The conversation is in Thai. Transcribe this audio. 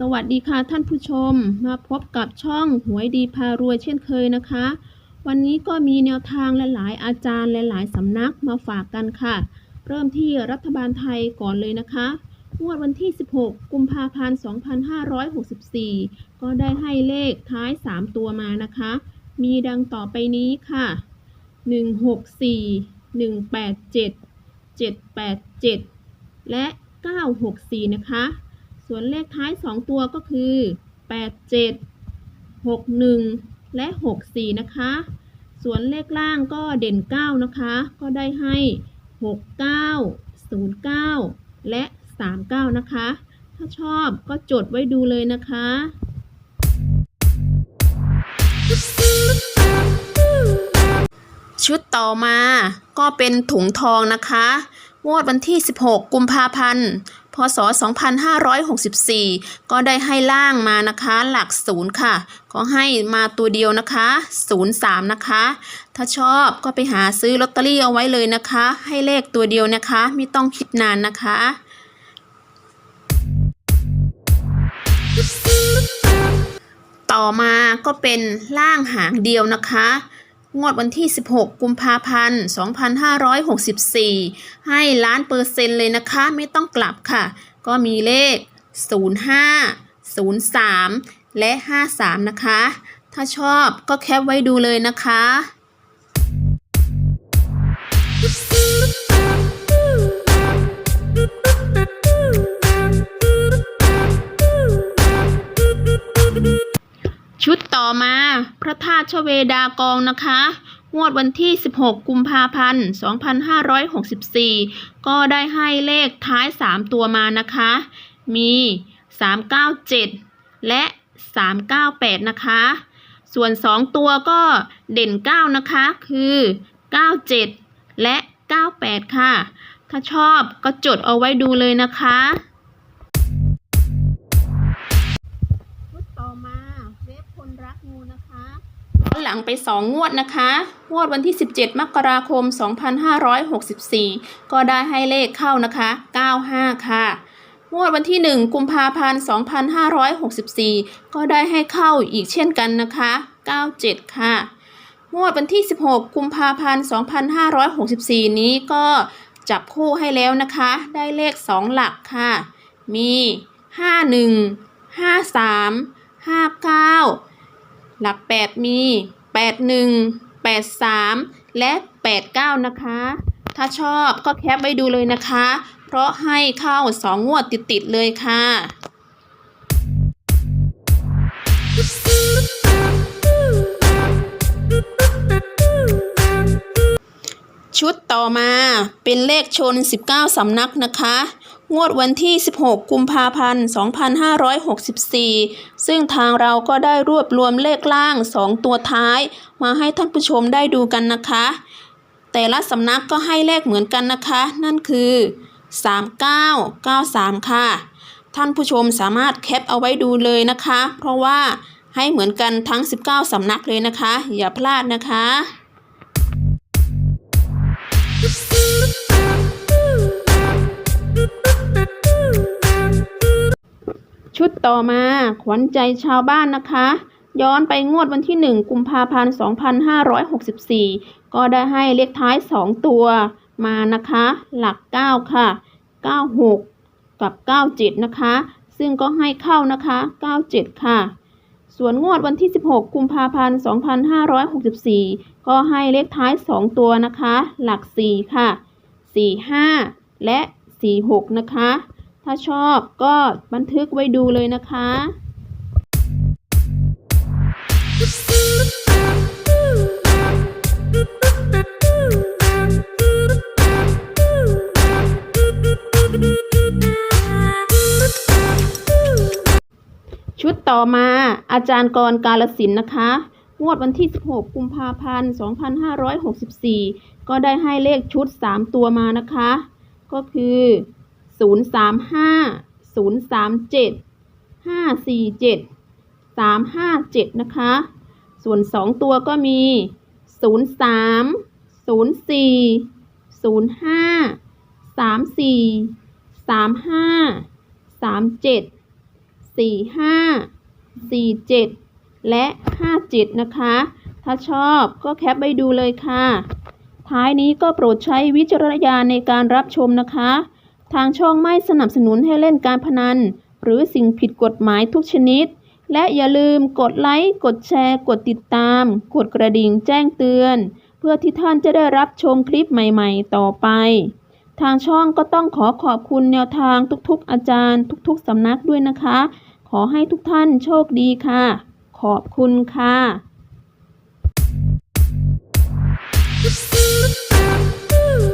สวัสดีค่ะท่านผู้ชมมาพบกับช่องหวยดีพารวยเช่นเคยนะคะ วันนี้ก็มีแนวทางหลาย ๆ อาจารย์หลาย ๆ สำนักมาฝากกันค่ะ เริ่มที่รัฐบาลไทยก่อนเลยนะคะงวดวันที่ 16 กุมภาพันธ์ 2564 ก็ได้ให้เลขท้าย 3 ตัวมานะคะ มีดังต่อไปนี้ค่ะ 164 187 787 และ 964 นะคะ ส่วนเลขท้าย 2 ตัวก็คือ 87 61 และ 64 นะคะ ส่วนเลขล่างก็เด่น 9 นะคะ ก็ได้ให้ 69 09 และ 39 นะคะ ถ้าชอบก็จดไว้ดูเลยนะคะชุดต่อมาก็เป็นถุงทองนะคะ งวดวันที่ 16 กุมภาพันธ์ พศ 2564 ก็ได้ให้ล่างมานะคะหลักศูนย์ค่ะ ก็ให้มาตัวเดียวนะคะ03นะคะ ถ้าชอบก็ไปหาซื้อลอตเตอรี่เอาไว้เลยนะคะ ให้เลขตัวเดียวนะคะ ไม่ต้องคิดนานนะคะต่อมาก็เป็นล่างหางเดียวนะคะ งวดวันที่ 16 กุมภาพันธ์ 2564 ให้ล้านเปอร์เซ็นต์เลยนะคะ ไม่ต้องกลับค่ะ ก็มีเลข 05 03 และ 53 นะคะ ถ้าชอบก็แคปไว้ดูเลยนะคะ ธาตุชเวดากองนะคะงวดวันที่ 16 กุมภาพันธ์ 2564 ก็ได้ให้เลขท้าย 3 ตัวมานะคะ มี 397 และ 398 นะคะ ส่วน 2 ตัวก็เด่น 9 นะคะ คือ 97 และ 98 ค่ะ ถ้าชอบก็จดเอาไว้ดูเลยนะคะ หลังไป 2 งวดนะคะ งวดวันที่ 17 มกราคม 2564 ก็ได้ให้เลขเข้านะคะ 95 ค่ะ งวดวันที่ 1 กุมภาพันธ์ 2564 ก็ได้ให้เข้าอีกเช่นกันนะคะ 97 ค่ะ งวดวันที่ 16 กุมภาพันธ์ 2564 นี้ก็จับคู่ให้แล้วนะคะ ได้เลข 2 หลักค่ะ มี 51ห้าสาม หลักแปดมีแปดหนึ่งแปดสามและแปดเก้านะคะ ถ้าชอบก็แคปไว้ดูเลยนะคะ เพราะให้เข้าสองงวดติด ๆ เลยค่ะชุดต่อมาเป็นเลขชน 19 สำนักนะคะ งวดวันที่ 16 กุมภาพันธ์ 2564 ซึ่งทางเราก็ได้รวบรวมเลขล่าง 2 ตัวท้าย มาให้ท่านผู้ชมได้ดูกันนะคะ แต่ละสำนักก็ให้เลขเหมือนกันนะคะ นั่นคือ 3993 ค่ะ ท่านผู้ชมสามารถแคปเอาไว้ดูเลยนะคะ เพราะว่าให้เหมือนกันทั้ง 19 สำนักเลยนะคะ อย่าพลาดนะคะ ชุดต่อมาขวัญใจชาวบ้านนะคะ ย้อนไปงวดวันที่ 1 กุมภาพันธ์ 2564 ก็ได้ให้เลขท้าย 2 ตัวมานะคะ หลัก 9 ค่ะ 96 กับ 97 นะคะ ซึ่งก็ให้เข้านะคะ 97 ค่ะ ส่วนงวดวันที่ 16 กุมภาพันธ์ 2564 ก็ให้เลขท้าย 2 ตัวนะคะ หลัก 4 ค่ะ 45 และ 46 นะคะ ถ้าชอบก็บันทึกไว้ดูเลยนะคะชุดต่อมาอาจารย์กรกาลสินนะคะ งวดวันที่ 16 กุมภาพันธ์ 2564 ก็ได้ให้เลขชุด 3 ตัวมานะคะ ก็คือ 035 037 547 357นะคะ ส่วน2ตัวก็มี03 04 05 34 35 37 45 47และ57นะคะ ถ้าชอบก็แคปไปดูเลยค่ะ ท้ายนี้ก็โปรดใช้วิจารณญาณในการรับชมนะคะ ทางช่องไม่สนับสนุนให้เล่นการพนัน หรือสิ่งผิดกฎหมายทุกชนิด และอย่าลืมกดไลค์ กดแชร์ กดติดตาม กดกระดิ่งแจ้งเตือน เพื่อที่ท่านจะได้รับชมคลิปใหม่ๆ ต่อไป ทางช่องก็ต้องขอขอบคุณแนวทางทุกๆ อาจารย์ ทุกๆสำนักด้วยนะคะ ขอให้ทุกท่านโชคดีค่ะ ขอบคุณค่ะ